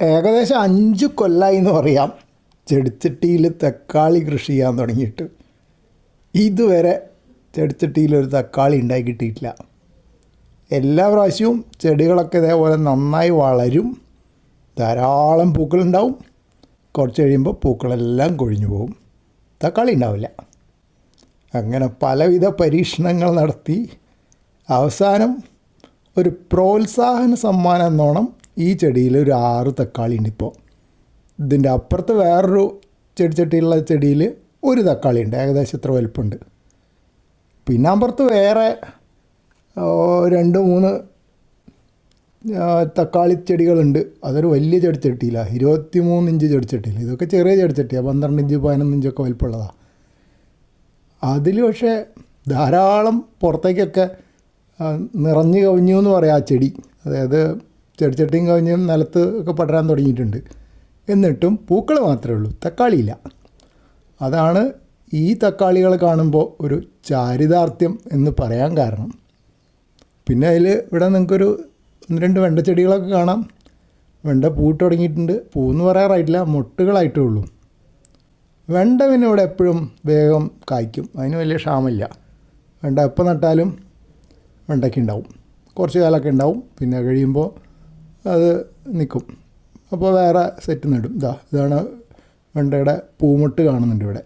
ഏകദേശം അഞ്ച് കൊല്ലായി എന്ന് പറയാം. ചെടിച്ചട്ടിയിൽ തക്കാളി കൃഷി ചെയ്യാൻ തുടങ്ങിയിട്ട്. ഇതുവരെ ചെടിച്ചട്ടിയിൽ ഒരു തക്കാളി ഉണ്ടായി കിട്ടിയിട്ടില്ല. എല്ലാ പ്രാവശ്യവും ചെടികളൊക്കെ ഇതേപോലെ നന്നായി വളരും. ധാരാളം പൂക്കളുണ്ടാവും. കുറച്ച് കഴിയുമ്പോൾ പൂക്കളെല്ലാം കൊഴിഞ്ഞു പോകും. തക്കാളി ഉണ്ടാവില്ല. അങ്ങനെ പലവിധ പരീക്ഷണങ്ങൾ നടത്തി. അവസാനം ഒരു പ്രോത്സാഹന സമ്മാനം എന്നോണം ഈ ചെടിയിൽ ഒരു ആറ് തക്കാളി ഉണ്ട് ഇപ്പോൾ ഇതിന്റെ അപ്പുറത്ത് വേറൊരു ചെടിച്ചട്ടിയുള്ള ചെടിയിൽ ഒരു തക്കാളി ഉണ്ട്. ഏകദേശം ഇത്ര വലുപ്പമുണ്ട് പിന്നെ അപ്പുറത്ത് വേറെ രണ്ട് മൂന്ന് തക്കാളി ചെടികളുണ്ട്. അതൊരു വലിയ ചെടിച്ചട്ടിയിലാണ് ഇരുപത്തി മൂന്ന് ഇഞ്ച് ചെടിച്ചട്ടിയിൽ ഇതൊക്കെ ചെറിയ ചെടിച്ചട്ടിയാണ് പന്ത്രണ്ട് ഇഞ്ച് പതിനൊന്ന് ഇഞ്ചൊക്കെ വലിപ്പമുള്ളതാണ് അതിൽ പക്ഷേ ധാരാളം പുറത്തേക്കൊക്കെ നിറഞ്ഞു കവിഞ്ഞു എന്ന് പറയാം ആ ചെടി. അതായത് ചെടിച്ചട്ടിയും കവിഞ്ഞ് നിലത്ത് ഒക്കെ പടരാൻ തുടങ്ങിയിട്ടുണ്ട്. എന്നിട്ടും പൂക്കൾ മാത്രമേ ഉള്ളൂ. തക്കാളിയില്ല. അതാണ് ഈ തക്കാളികൾ കാണുമ്പോൾ ഒരു ചാരിതാർത്ഥ്യം എന്ന് പറയാൻ കാരണം. പിന്നെ അതിൽ ഇവിടെ നിങ്ങൾക്കൊരു ഒന്ന് രണ്ട് വെണ്ട ചെടികളൊക്കെ കാണാം. വെണ്ട പൂട്ട് തുടങ്ങിയിട്ടുണ്ട്. പൂന്ന് പറയാറായിട്ടില്ല മുട്ടുകളായിട്ടേ ഉള്ളൂ. വെണ്ട പിന്നെ ഇവിടെ എപ്പോഴും വേഗം കായ്ക്കും. അതിന് വലിയ ക്ഷാമില്ല വെണ്ട എപ്പോൾ നട്ടാലും വെണ്ടയ്ക്ക് ഉണ്ടാവും. കുറച്ച് കാലമൊക്കെ ഉണ്ടാവും. പിന്നെ കഴിയുമ്പോൾ അത് നിൽക്കും അപ്പോൾ വേറെ സെറ്റ് നേടും ഇതാ ഇതാണ് വെണ്ടയുടെ പൂമുട്ട് കാണുന്നുണ്ട് ഇവിടെ.